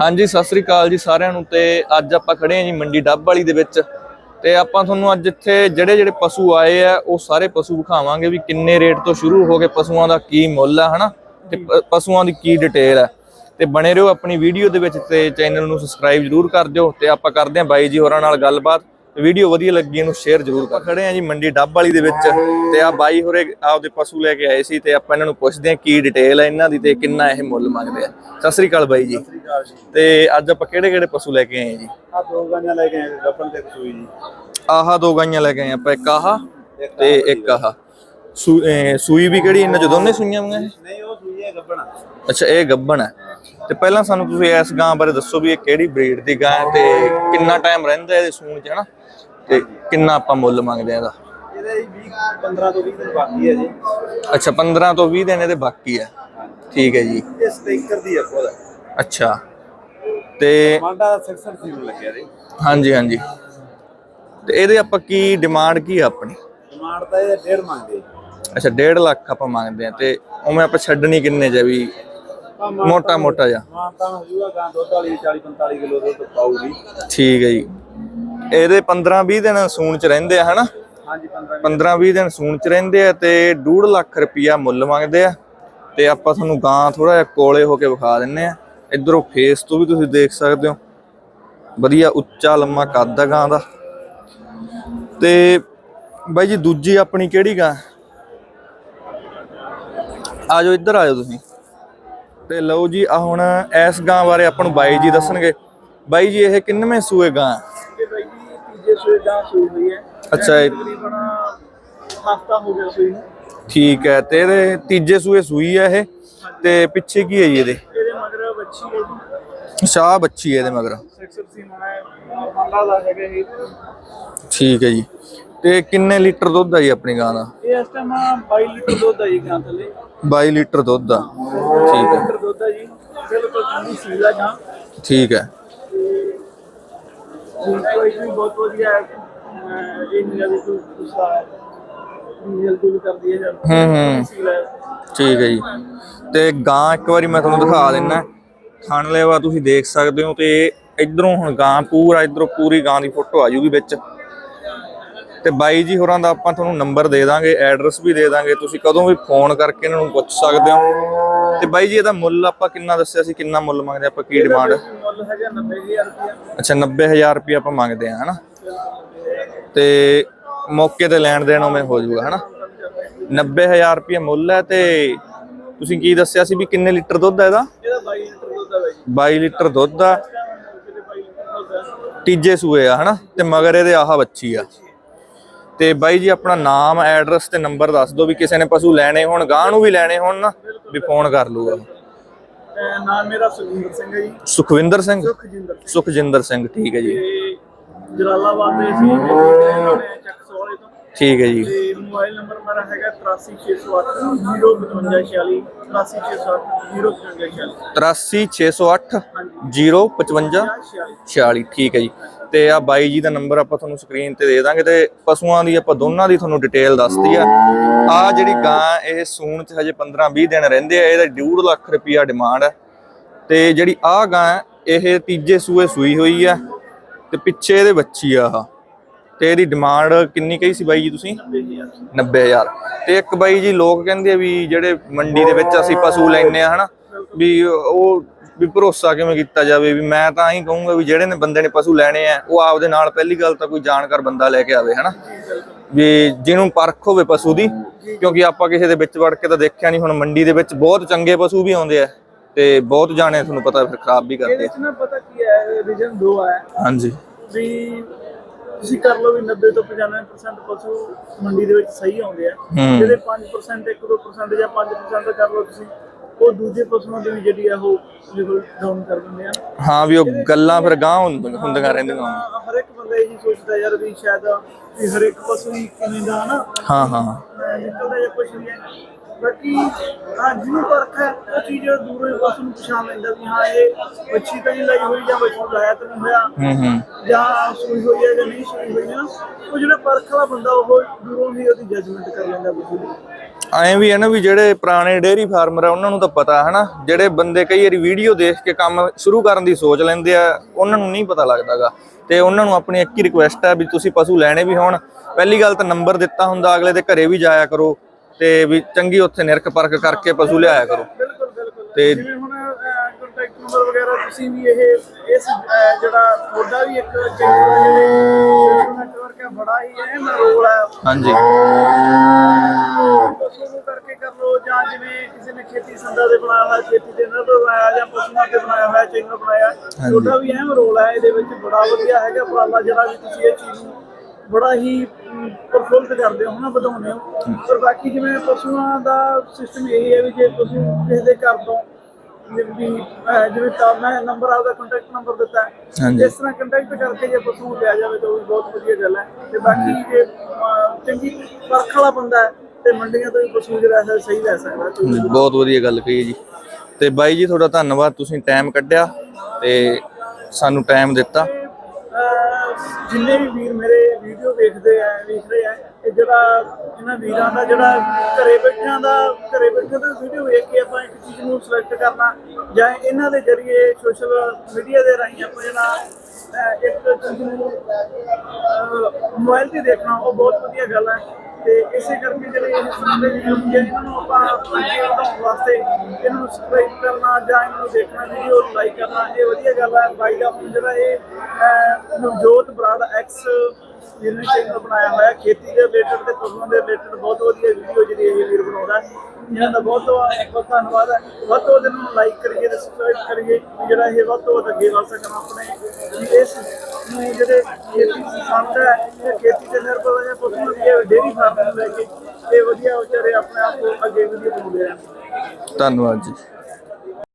ਹਾਂਜੀ, ਸਤਿ ਸ੍ਰੀ ਅਕਾਲ ਜੀ ਸਾਰਿਆਂ ਨੂੰ ਤੇ ਅੱਜ ਆਪਾਂ ਖੜੇ ਹਾਂ ਜੀ ਮੰਡੀ ਡੱਬ ਵਾਲੀ ਦੇ ਵਿੱਚ ਤੇ ਆਪਾਂ ਤੁਹਾਨੂੰ ਅੱਜ ਇੱਥੇ ਜਿਹੜੇ ਜਿਹੜੇ ਪਸ਼ੂ ਆਏ ਆ, ਉਹ ਸਾਰੇ ਪਸ਼ੂ ਵਿਖਾਵਾਂਗੇ ਵੀ ਕਿੰਨੇ ਰੇਟ ਤੋਂ ਸ਼ੁਰੂ ਹੋ ਕੇ ਪਸ਼ੂਆਂ ਦਾ ਕੀ ਮੁੱਲ ਆ, ਹਨਾ? ਤੇ ਪ- ਪਸ਼ੂਆਂ ਦੀ ਕੀ ਡਿਟੇਲ ਹੈ ਤੇ ਬਣੇ ਰਹੋ ਆਪਣੀ ਵੀਡੀਓ ਦੇ ਵਿੱਚ ਤੇ ਚੈਨਲ ਨੂੰ ਸਬਸਕ੍ਰਾਈਬ ਜਰੂਰ ਕਰ ਦਿਓ ਤੇ ਆਪਾਂ ਕਰਦੇ ਹਾਂ ਬਾਈ ਜੀ ਹੋਰਾਂ ਨਾਲ ਗੱਲਬਾਤ। ਵੀਡੀਓ ਵਧੀਆ ਲੱਗੀ ਇਹਨੂੰ ਸ਼ੇਅਰ ਜਰੂਰ ਕਰ। ਖੜੇ ਆ ਜੀ ਮੰਡੀ ਡੱਬ ਵਾਲੀ ਦੇ ਵਿੱਚ ਤੇ ਆ ਬਾਈ ਹੋਰੇ ਆਪਦੇ ਪਸ਼ੂ ਲੈ ਕੇ ਆਏ ਸੀ ਤੇ ਆਪਾਂ ਇਹਨਾਂ ਨੂੰ ਪੁੱਛਦੇ ਹਾਂ ਕੀ ਡਿਟੇਲ ਹੈ ਇਹਨਾਂ ਦੀ ਤੇ ਕਿੰਨਾ ਇਹ ਮੁੱਲ ਮੰਗਦੇ ਆ। ਸਤਿ ਸ੍ਰੀ ਅਕਾਲ ਬਾਈ ਜੀ। ਤੇ ਅੱਜ ਆਪਾਂ ਕਿਹੜੇ ਕਿਹੜੇ ਪਸ਼ੂ ਲੈ ਕੇ ਆਏ ਆ ਜੀ? ਆ ਦੋ ਗਾਂਆਂ ਲੈ ਕੇ ਆਏ ਗੱਪਨ ਤੇ ਸੂਈ ਜੀ। ਆਹ ਦੋ ਗਾਈਆਂ ਲੈ ਕੇ ਆਏ ਆਪਾਂ ਇੱਕ ਆਹ ਤੇ ਇੱਕ ਆਹ। ਸੂਈ ਵੀ ਕਿਹੜੀ ਇਹਨਾਂ ਚ ਦੋਨੇ ਸੂਈਆਂ ਹੋਈਆਂ ਇਹ? ਨਹੀਂ ਉਹ ਸੂਈ ਹੈ ਗੱਪਣ ਅੱਛਾ ਇਹ ਗੱਬਣ ਹੈ ਤੇ ਪਹਿਲਾਂ ਸਾਨੂੰ ਤੁਸੀਂ ਇਸ ਗਾਂ ਬਾਰੇ ਦੱਸੋ ਵੀ ਇਹ ਕਿਹੜੀ ਬਰੀਡ ਦੀ ਗਾਂ ਹੈ ਤੇ ਕਿੰਨਾ ਟਾਈਮ ਰਹਿੰਦਾ ਇਹਦੇ ਸੂਣ ਚ ਹਨਾ ਤੇ ਕਿੰਨਾ ਆਪਾਂ ਮੁੱਲ ਮੰਗਦੇ ਆ ਇਹਦਾ? ਇਹਦੇ 20 15 ਤੋਂ 20 ਦਿਨ ਬਾਕੀ ਹੈ ਜੀ। ਅੱਛਾ 15 ਤੋਂ 20 ਦਿਨ ਇਹਦੇ ਬਾਕੀ ਹੈ। ਠੀਕ ਹੈ ਜੀ। ਇਹ ਸਟੇਕਰ ਦੀ ਹੈ ਖੁਦ। ਅੱਛਾ। ਤੇ ਮਾਂਡਾ 66 ਸੀ ਨੂੰ ਲੱਗਿਆ ਜੀ। ਹਾਂਜੀ ਹਾਂਜੀ। ਤੇ ਇਹਦੇ ਆਪਾਂ ਕੀ ਡਿਮਾਂਡ ਕੀ ਆ ਆਪਣੀ? ਡਿਮਾਂਡ ਤਾਂ ਇਹ ਡੇਢ ਮੰਗਦੇ ਅੱਛਾ 1.5 ਲੱਖ ਆਪਾਂ ਮੰਗਦੇ ਆ ਤੇ ਉਵੇਂ ਆਪਾਂ ਛੱਡਣੀ ਕਿੰਨੇ ਚ ਵੀ ਮੋਟਾ ਮੋਟਾ ਜਿਹਾ? ਮਾਂ ਤਾਂ ਹਜੂਗਾ ਗਾਂ ਦੁੱਧ ਵਾਲੀ 40 45 ਕਿਲੋ ਦੁੱਧ ਪਾਊਗੀ। ਠੀਕ ਹੈ ਜੀ। ਇਹਦੇ 15 20 ਦਿਨ ਸੂਣ ਚ ਰਹਿੰਦੇ ਆ ਹਨਾ? ਹਾਂਜੀ 15 15 20 ਦਿਨ ਸੂਣ ਚ ਰਹਿੰਦੇ ਆ ਤੇ 2.5 ਲੱਖ ਰੁਪਿਆ ਮੁੱਲ ਮੰਗਦੇ ਆ। ਤੇ ਆਪਾਂ ਤੁਹਾਨੂੰ ਗਾਂ ਥੋੜਾ ਜਿਹਾ ਕੋਲੇ ਹੋ ਕੇ ਵਿਖਾ ਦਿੰਨੇ ਆ। ਇਧਰੋਂ ਫੇਸ ਤੋਂ ਵੀ ਤੁਸੀਂ ਦੇਖ ਸਕਦੇ ਹੋ। ਵਧੀਆ ਉੱਚਾ ਲੰਮਾ ਕੱਦ ਆ ਗਾਂ ਦਾ। ਤੇ ਬਾਈ ਜੀ ਦੂਜੀ ਆਪਣੀ ਕਿਹੜੀ ਗਾਂ? ਆ ਜਾਓ ਇੱਧਰ ਆ ਜਾਓ ਤੁਸੀਂ। ਤੇ ਲਓ ਜੀ ਆ ਹੁਣ ਇਸ ਗਾਂ ਬਾਰੇ ਆਪਾਂ ਨੂੰ ਬਾਈ ਜੀ ਦੱਸਣਗੇ। ਬਾਈ ਜੀ ਇਹ ਕਿੰਨਵੇਂ ਸੂਏ ਗਾਂ ਸੂਈ ਗਾਂ ਸੂਈ ਹੋਈ ਹੈ। ਅੱਛਾ ਇਹ ਤਕਰੀਬਨ ਹਫਤਾ ਹੋ ਗਿਆ ਸੂਈ ਨੂੰ। ਠੀਕ ਹੈ ਤੇ ਇਹਦੇ ਤੀਜੇ ਸੂਏ ਸੂਈ ਹੈ ਇਹ। ਤੇ ਪਿੱਛੇ ਕੀ ਹੈ ਜੀ ਇਹਦੇ? ਇਹਦੇ ਮਗਰ ਬੱਚੀ ਹੈ ਜੀ। ਸ਼ਾਹ ਬੱਚੀ ਹੈ ਇਹਦੇ ਮਗਰ। 66 ਸੀ ਮਣਾ ਮਾਂਡਾ ਦਾ ਹੈਗਾ ਇਹ ਠੀਕ ਹੈ ਜੀ। ਤੇ ਕਿੰਨੇ ਲੀਟਰ ਦੁੱਧ ਆ ਜੀ ਆਪਣੀ ਗਾਂ ਦਾ? ਇਹ ਇਸ ਟਾਈਮ 22 ਲੀਟਰ ਦੁੱਧ ਆ ਜੀ ਗਾਂ ਥੱਲੇ। 22 ਲੀਟਰ ਦੁੱਧ ਆ। ਠੀਕ ਹੈ। ਲੀਟਰ ਦੁੱਧ ਆ ਜੀ। ਬਿਲਕੁਲ ਠੰਡੀ ਸੀਲ ਆ ਗਾਂ। ਠੀਕ ਹੈ। ਕੋਈ ਵੀ ਬਹੁਤ ਵਧੀਆ ਹੈ। ਅਹ ਇਹ ਨਹੀਂ ਵੀ ਕੋਈ ਗੁੱਸਾ ਹੈ। ਜਲਦੀ ਵੀ ਕਰਦੀ ਹੈ ਜਦ ਹੂੰ ਹੂੰ। ਸੀਲ ਹੈ। ਠੀਕ ਹੈ ਜੀ। ਤੇ ਗਾਂ ਇੱਕ ਵਾਰੀ ਮੈਂ ਤੁਹਾਨੂੰ ਦਿਖਾ ਦਿੰਨਾ। ਥਣ ਲੈਵਾ ਤੁਸੀਂ ਦੇਖ ਸਕਦੇ ਹੋ ਤੇ ਇਧਰੋਂ ਹੁਣ ਗਾਂ ਪੂਰਾ ਇਧਰੋਂ ਪੂਰੀ ਗਾਂ ਦੀ ਫੋਟੋ ਆ ਜੂਗੀ ਵਿੱਚ। ਤੇ ਬਾਈ ਜੀ ਹੋਰਾਂ ਦਾ ਆਪਾਂ ਤੁਹਾਨੂੰ ਨੰਬਰ ਦੇ ਦਾਂਗੇ ਐਡਰੈਸ ਵੀ ਦੇ ਦਾਂਗੇ। ਤੁਸੀਂ ਕਦੋਂ ਵੀ ਫੋਨ ਕਰਕੇ ਇਹਨਾਂ ਨੂੰ ਪੁੱਛ ਸਕਦੇ ਹੋ। ਤੇ ਬਾਈ ਜੀ ਇਹਦਾ ਮੁੱਲ ਆਪਾਂ ਕਿੰਨਾ ਦੱਸਿਆ ਸੀ? ਕਿੰਨਾ ਮੁੱਲ ਮੰਗਦੇ ਆਪਾਂ? ਕੀ ਡਿਮਾਂਡ ਮੁੱਲ ਹੈਗਾ 90000 ਰੁਪਇਆ ਅੱਛਾ 90000 ਰੁਪਏ ਆਪਾਂ ਮੰਗਦੇ ਆ ਹਨਾ? ਤੇ ਮੌਕੇ ਤੇ ਲੈਣ ਦੇਣ ਉਵੇਂ ਹੋ ਜਾਊਗਾ ਹਨਾ? 90000 ਰੁਪਏ ਮੁੱਲ ਹੈ ਤੇ ਤੁਸੀਂ ਕੀ ਦੱਸਿਆ ਸੀ ਵੀ ਕਿੰਨੇ ਲੀਟਰ ਦੁੱਧ ਹੈ ਇਹਦਾ? ਇਹਦਾ 22 ਲੀਟਰ ਦੁੱਧ ਆ ਬਾਈ 22 ਲੀਟਰ ਦੁੱਧ ਆ ਕਿਤੇ 22 ਲੀਟਰ ਦੁੱਧ ਆ। ਤੀਜੇ ਸੂਏ ਆ ਹਨਾ? ਤੇ ਮਗਰ ਇਹਦੇ ਆਹ ਬੱਚੀ ਆ। ਤੇ ਬਾਈ ਜੀ ਆਪਣਾ ਨਾਮ ਐਡਰੈਸ ਤੇ ਨੰਬਰ ਦੱਸ ਦਿਓ ਵੀ ਕਿਸੇ ਨੇ ਪਸ਼ੂ ਲੈਣੇ ਹੋਣ ਗਾਂ ਨੂੰ ਵੀ ਲੈਣੇ ਹੋਣ ਨਾ। ਵੀ ਫੋਨ ਕਰ ਲੂਗਾ। ਨਾਮ ਮੇਰਾ ਸੁਖਿੰਦਰ ਸਿੰਘ ਹੈ ਜੀ। ਸੁਖਵਿੰਦਰ ਸਿੰਘ? ਸੁਖਜਿੰਦਰ ਸਿੰਘ। ਸੁਖਜਿੰਦਰ ਸਿੰਘ ਠੀਕ ਹੈ ਜੀ। ਜਲਾਲਾਬਾਦ ਦੇ ਸੀ। ਚੱਕ ਸੋਲੇ ਤੋਂ। ਠੀਕ ਹੈ ਜੀ। ਤੇ ਮੋਬਾਈਲ ਨੰਬਰ ਮੇਰਾ ਹੈਗਾ 83608 05546 83608 83608 055 46 ਠੀਕ ਹੈ ਜੀ। ਤੇ ਆ ਬਾਈ ਜੀ ਦਾ ਨੰਬਰ ਆਪਾਂ ਤੁਹਾਨੂੰ ਸਕਰੀਨ ਤੇ ਦੇ ਦਾਂਗੇ ਤੇ ਪਸ਼ੂਆਂ ਦੀ ਆਪਾਂ ਦੋਨਾਂ ਦੀ ਤੁਹਾਨੂੰ ਡਿਟੇਲ ਦੱਸਦੀ ਆ। ਆ ਜਿਹੜੀ ਗਾਂ, ਇਹ ਸੂਣ ਚ ਹਜੇ 15 20 ਦਿਨ ਰਹਿੰਦੇ ਆ, ਇਹਦਾ 1.5 ਲੱਖ ਰੁਪਿਆ ਡਿਮਾਂਡ ਹੈ ਤੇ ਜਿਹੜੀ ਆ ਗਾਂ, ਇਹ ਤੀਜੇ ਸੂਏ ਸੂਈ ਹੋਈ ਆ ਤੇ ਪਿੱਛੇ ਇਹਦੇ ਬੱਚੀ ਆ ਆਹ। ਤੇ ਇਹਦੀ ਡਿਮਾਂਡ ਕਿੰਨੀ ਕਹੀ ਸੀ ਬਾਈ ਜੀ ਤੁਸੀਂ? 90000 ਤੇ ਇੱਕ ਬਾਈ ਜੀ ਲੋਕ ਕਹਿੰਦੇ ਆ ਵੀ ਜਿਹੜੇ ਮੰਡੀ ਦੇ ਵਿੱਚ ਅਸੀਂ ਪਸ਼ੂ ਲੈਨੇ ਆ, ਹਨਾ, ਵੀ ਉਹ ਵੀ ਭਰੋਸਾ ਕਿਵੇਂ ਕੀਤਾ ਜਾਵੇ ਵੀ ਮੈਂ ਤਾਂ ਹੀ ਕਹੂੰਗਾ ਵੀ ਜਿਹੜੇ ਨੇ ਬੰਦੇ ਨੇ ਪਸ਼ੂ ਲੈਣੇ ਆ ਉਹ ਆਪਦੇ ਨਾਲ ਪਹਿਲੀ ਗੱਲ ਤਾਂ ਕੋਈ ਜਾਣਕਾਰ ਬੰਦਾ ਲੈ ਕੇ ਆਵੇ ਹਨਾ? ਵੀ ਜਿਹਨੂੰ ਪਰਖ ਹੋਵੇ ਪਸ਼ੂ ਦੀ ਕਿਉਂਕਿ ਆਪਾਂ ਕਿਸੇ ਦੇ ਵਿੱਚ ਵੜ ਕੇ ਤਾਂ ਦੇਖਿਆ ਨਹੀਂ ਹੁਣ ਮੰਡੀ ਦੇ ਵਿੱਚ ਬਹੁਤ ਚੰਗੇ ਪਸ਼ੂ ਵੀ ਆਉਂਦੇ ਆ ਤੇ ਬਹੁਤ ਜਾਣੇ ਤੁਹਾਨੂੰ ਪਤਾ ਫਿਰ ਖਰਾਬ ਵੀ ਕਰਦੇ ਆ। ਪਤਾ ਕੀ ਹੈ ਰੀਜਨ 2 ਹੈ ਹਾਂਜੀ। ਵੀ ਤੁਸੀਂ ਕਰ ਲਓ ਵੀ 90 ਤੋਂ 95% ਪਸ਼ੂ ਮੰਡੀ ਦੇ ਵਿੱਚ ਸਹੀ ਆਉਂਦੇ ਆ। ਜਿਹੜੇ 5% 1-2% ਜਾਂ 5% ਕਰ ਲਓ ਤੁਸੀਂ। ਉਹ ਦੂਜੇ ਪਸ਼ੂਆਂ ਦੀ ਵੀ ਜਿਹੜੀ ਆ ਉਹ ਲੈਵਲ ਡਾਊਨ ਕਰ ਦਿੰਦੇ ਆ। ਹਾਂ ਵੀ ਉਹ ਗੱਲਾਂ ਫਿਰ ਗਾਂ ਹੁੰਦੀਆਂ ਰਹਿੰਦੀਆਂ। ਹਰ ਇੱਕ ਬੰਦਾ ਇਹੀ ਸੋਚਦਾ ਯਾਰ ਵੀ ਸ਼ਾਇਦ ਵੀ ਹਰ ਇੱਕ ਪਸ਼ੂ ਹੀ ਕਿਵੇਂ ਦਾ ਨਾ ਹਾਂ ਹਾਂ ਨਿਕਲਦਾ ਜਾਂ ਕੁਝ ਨਹੀਂ ਹੈ। ਬਾਕੀ ਹਾਂ ਜਿਹਨੂੰ ਪਰਖ ਹੈ ਉਹ ਚੀਜ਼ ਦੂਰੋਂ ਹੀ ਉਸ ਨੂੰ ਪਛਾਣ ਲੈਂਦਾ ਵੀ ਹਾਂ ਇਹ ਬੱਚੀ ਤਾਂ ਨਹੀਂ ਲਾਈ ਹੋਈ ਜਾਂ ਬੱਚੂ ਲਾਇਆ ਤਾਂ ਨਹੀਂ ਹੋਇਆ। ਹੂੰ ਹੂੰ। ਜਾਂ ਸੂਈ ਹੋਈ ਹੈ ਜਾਂ ਨਹੀਂ ਸੂਈ ਹੋਈ ਨਾ ਉਹ ਜਿਹੜਾ ਪਰਖ ਵਾਲਾ ਬੰਦਾ ਉਹ ਦੂਰੋਂ ਹੀ ਉਹਦੀ ਜੱਜਮੈਂਟ ਕਰ ਲੈਂਦਾ ਪਸ਼ੂ ਦੀ ਐਂ ਵੀ ਹੈ ਨਾ ਵੀ ਜਿਹੜੇ ਪੁਰਾਣੇ ਡੇਅਰੀ ਫਾਰਮਰ ਆ ਉਹਨਾਂ ਨੂੰ ਤਾਂ ਪਤਾ ਹੈ ਨਾ। ਜਿਹੜੇ ਬੰਦੇ ਕਈ ਵਾਰੀ ਵੀਡੀਓ ਦੇਖ ਕੇ ਕੰਮ ਸ਼ੁਰੂ ਕਰਨ ਦੀ ਸੋਚ ਲੈਂਦੇ ਆ ਉਹਨਾਂ ਨੂੰ ਨਹੀਂ ਪਤਾ ਲੱਗਦਾਗਾ। ਤੇ ਉਹਨਾਂ ਨੂੰ ਆਪਣੀ ਇੱਕ ਹੀ ਰਿਕੁਐਸਟ ਹੈ ਵੀ ਤੁਸੀਂ ਪਸ਼ੂ ਲੈਣੇ ਵੀ ਹੋਣ। ਪਹਿਲੀ ਗੱਲ ਤਾਂ ਨੰਬਰ ਦਿੱਤਾ ਹੁੰਦਾ ਅਗਲੇ ਦੇ ਘਰੇ ਵੀ ਜਾਇਆ ਕਰੋ। ਤੇ ਵੀ ਚੰਗੀ ਉੱਥੇ ਨਿਰਖ ਪਰਖ ਕਰਕੇ ਪਸ਼ੂ ਲਿਆਇਆ ਕਰੋ। ਤੇ- ਜਿਵੇਂ ਹੁਣ ਕੰਟੈਕਟ ਨੰਬਰ ਵਗੈਰਾ ਤੁਸੀਂ ਵੀ ਇਹ ਇਸ ਜਿਹੜਾ ਤੁਹਾਡਾ ਵੀ ਇੱਕ ਜਿਹੜੇ ਨੈਟਵਰਕ ਹੈ ਬੜਾ ਹੀ ਅਹਿਮ ਰੋਲ ਹੈ। ਹਾਂਜੀ। ਪਸ਼ੂ ਕਰਕੇ ਕਰ ਲੋ ਜਾਂ ਜਿਵੇਂ ਕਿਸੇ ਨੇ ਖੇਤੀ ਸੰਦਾ ਦੇ ਬਣਾਇਆ ਹੋਇਆ ਖੇਤੀ ਦੇ ਨਾਲ ਬਣਾਇਆ ਜਾਂ ਪਸ਼ੂਆਂ ਤੇ ਬਣਾਇਆ ਹੋਇਆ ਚੈਨਲ ਬਣਾਇਆ ਤੁਹਾਡਾ ਵੀ ਅਹਿਮ ਰੋਲ ਹੈ ਇਹਦੇ ਵਿੱਚ ਬੜਾ ਵਧੀਆ ਹੈਗਾ। ਉਪਰਾਲਾ ਜਿਹੜਾ ਵੀ ਤੁਸੀਂ ਇਹ ਚੀਜ਼ ਨੂੰ ਬੜਾ ਹੀ ਪ੍ਰਫੁੱਲਤ ਕਰਦੇ ਹੋ ਨਾ ਵਧਾਉਂਦੇ ਹੋ। ਪਰ ਬਾਕੀ ਜਿਵੇਂ ਪਸ਼ੂਆਂ ਦਾ ਸਿਸਟਮ ਇਹ ਹੈ ਵੀ ਜੇ ਪਸ਼ੂ ਕਿਸੇ ਦੇ ਘਰ ਤੋਂ ਵੀ ਜਿਵੇਂ ਤਾਂ ਮੈਂ ਨੰਬਰ ਆਪਦਾ ਕੰਟੈਕਟ ਨੰਬਰ ਦਿੱਤਾ ਹੈ। ਇਸ ਤਰ੍ਹਾਂ ਕੰਟੈਕਟ ਕਰਕੇ ਜੇ ਪਸ਼ੂ ਲਿਆ ਜਾਵੇ ਤਾਂ ਉਹ ਬਹੁਤ ਵਧੀਆ ਗੱਲ ਹੈ। ਤੇ ਬਾਕੀ ਜੇ ਚੰਗੀ ਪਰਖ ਵਾਲਾ ਬੰਦਾ ਹੈ ਤੇ ਮੰਡੀਆਂ ਤੋਂ ਵੀ ਪਸ਼ੂ ਜਿਹੜਾ ਹੈ ਸਹੀ ਲੈ ਸਕਦਾ। ਬਹੁਤ ਵਧੀਆ ਗੱਲ ਕਹੀ ਜੀ। ਤੇ ਬਾਈ ਜੀ ਤੁਹਾਡਾ ਧੰਨਵਾਦ ਤੁਸੀਂ ਟਾਈਮ ਕੱਢਿਆ ਤੇ ਸਾਨੂੰ ਟਾਈਮ ਦਿੱਤਾ। ਜਿੰਨੇ ਵੀ ਵੀਰ ਮੇਰੇ ਵੀਡੀਓ ਦੇਖਦੇ ਆ ਵੇਖ ਰਹੇ ਆ। ਇਹ ਜਿਹੜਾ ਇਹਨਾਂ ਵੀਰਾਂ ਦਾ ਜਿਹੜਾ ਘਰੇ ਬੈਠਿਆਂ ਦਾ, ਘਰੇ ਬੈਠੇ ਤੋਂ ਵੀਡੀਓ ਵੇਖ ਕੇ ਆਪਾਂ ਇੱਕ ਚੀਜ਼ ਨੂੰ ਸਿਲੈਕਟ ਕਰਨਾ ਜਾਂ ਇਹਨਾਂ ਦੇ ਜਰੀਏ ਸੋਸ਼ਲ ਮੀਡੀਆ ਦੇ ਰਾਹੀਂ ਆਪਾਂ ਜਿਹੜਾ ਇੱਕ ਚੀਜ਼ ਨੂੰ ਮੋਬਾਈਲ ਤੇ ਦੇਖਣਾ, ਉਹ ਬਹੁਤ ਵਧੀਆ ਗੱਲ ਹੈ। ਤੇ ਇਸੇ ਕਰਕੇ ਜਿਹੜੇ ਇਹ ਸਾਡੇ ਵੀਡੀਓ ਨੂੰ ਆਪਾਂ ਅੱਗੇ ਵਧਾਉਣ ਵਾਸਤੇ ਇਹਨੂੰ ਸਬਸਕ੍ਰਾਈਬ ਕਰਨਾ ਜਾਂ ਇਹਨੂੰ ਦੇਖਣਾ ਵੀਡੀਓ ਲਾਈਕ ਕਰਨਾ, ਇਹ ਵਧੀਆ ਗੱਲ ਹੈ। ਬਾਈ ਦਾ ਜਿਹੜਾ ਇਹ ਨਵਜੋਤ ਬਰਾੜ ਐਕਸ ਜਿਹਨੇ ਚੈਨਲ ਬਣਾਇਆ ਹੋਇਆ। ਖੇਤੀ ਦੇ ਰਿਲੇਟਡ ਤੇ ਪਸ਼ੂਆਂ ਦੇ ਰਿਲੇਟਡ ਬਹੁਤ ਵਧੀਆ ਵੀਡੀਓ ਜਿਹੜੀ ਇਹ ਵੀਰ ਬਣਾਉਂਦਾ। ਇਹਨਾਂ ਦਾ ਬਹੁਤ ਬਹੁਤ ਧੰਨਵਾਦ ਹੈ। ਵੱਧ ਤੋਂ ਵੱਧ ਇਹਨੂੰ ਲਾਈਕ ਕਰੀਏ ਤੇ ਸਬਸਕ੍ਰਾਈਬ ਕਰੀਏ। ਜਿਹੜਾ ਇਹ ਵੱਧ ਤੋਂ ਵੱਧ ਅੱਗੇ ਵਧ ਸਕਣ ਆਪਣੇ। ਇਸ ਨੂੰ ਜਿਹੜੇ ਖੇਤੀ ਸੰਦ ਹੈ ਖੇਤੀ ਤੇ ਨਿਰਭਰ ਹੈ ਪਸ਼ੂਆਂ ਦੀ ਇਹ ਫਾਰਮ ਲੈ ਕੇ। ਇਹ ਵਧੀਆ ਵਿਚਾਰੇ ਆਪਣੇ ਆਪ ਨੂੰ ਅੱਗੇ ਵਧੀਆ ਬਣਾਉਂਦੇ ਆ। ਧੰਨਵਾਦ ਜੀ।